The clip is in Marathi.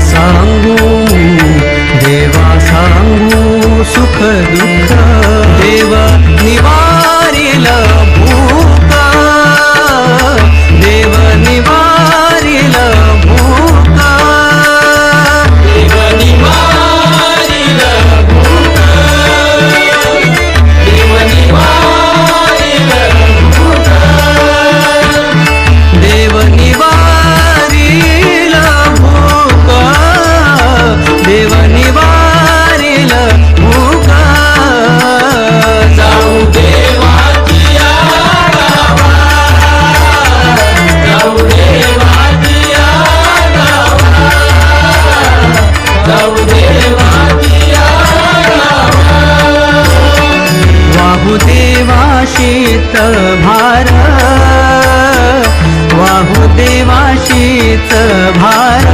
सांगू देवा सांगू सुख दुःख देवा वाहुदेवा शीत भार. वाहुदेवा शीत भार.